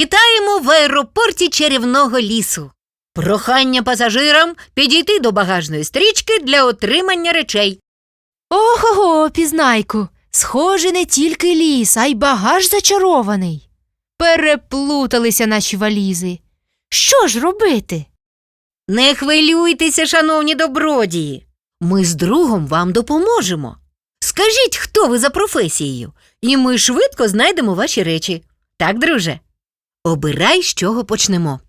Вітаємо в аеропорті чарівного лісу. Прохання пасажирам підійти до багажної стрічки для отримання речей. Ого, пізнайку. Схоже, не тільки ліс, а й багаж зачарований. Переплуталися наші валізи. Що ж робити? Не хвилюйтеся, шановні добродії. Ми з другом вам допоможемо. Скажіть, хто ви за професією, і ми швидко знайдемо ваші речі. Так, друже? Обирай, з чого почнемо.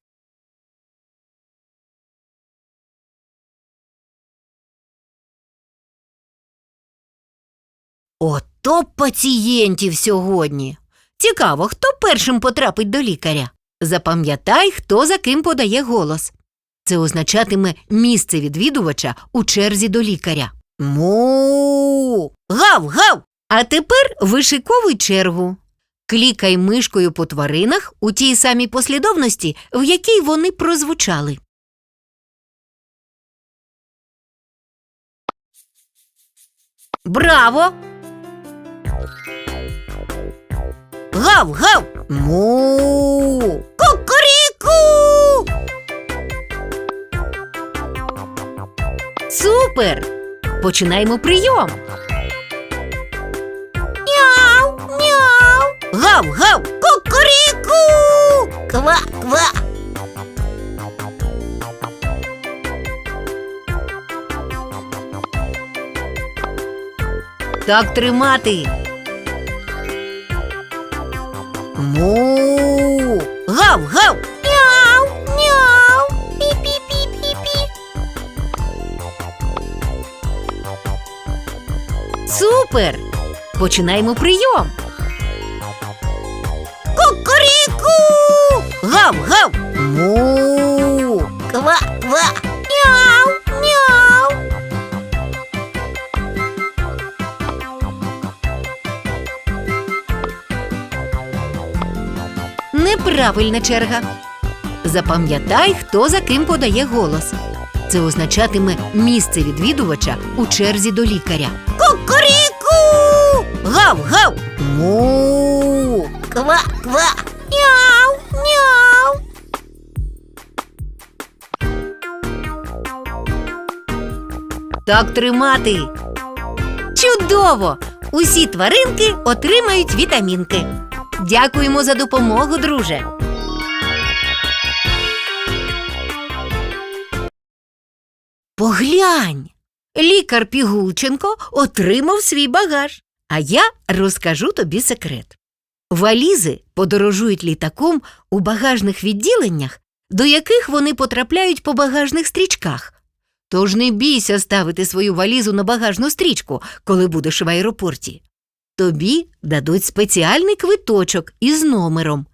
Ото пацієнтів сьогодні. Цікаво, хто першим потрапить до лікаря. Запам'ятай, хто за ким подає голос. Це означатиме місце відвідувача у черзі до лікаря. Му. Гав, гав. А тепер вишиковуй чергу. Клікай мишкою по тваринах у тій самій послідовності, в якій вони прозвучали. Браво! Гав, гав! Му! Кукуріку! Супер! Починаємо прийом. Мяу. Гав, гав, кукуріку. Ква, ква. Так тримати. Му. Гав, гав. Мяу, мяу. Пі-пі-пі-пі-пі. Супер! Починаємо прийом. Кукуріку! Гав, гав! Му! Ква, ква! Мяу, мяу! Неправильна черга. Запам'ятай, хто за ким подає голос. Це означатиме місце відвідувача у черзі до лікаря. Кукуріку! Гав, гав! Му! Ква, ква! Мяу, мяу! Так тримати. Чудово! Усі тваринки отримають вітамінки. Дякуємо за допомогу, друже. Поглянь. Лікар Пігулченко отримав свій багаж. А я розкажу тобі секрет. Валізи подорожують літаком у багажних відділеннях, до яких вони потрапляють по багажних стрічках. Тож не бійся ставити свою валізу на багажну стрічку, коли будеш в аеропорті. Тобі дадуть спеціальний квиточок із номером.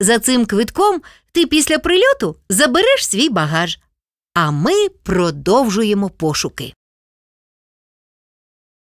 За цим квитком ти після прильоту забереш свій багаж. А ми продовжуємо пошуки.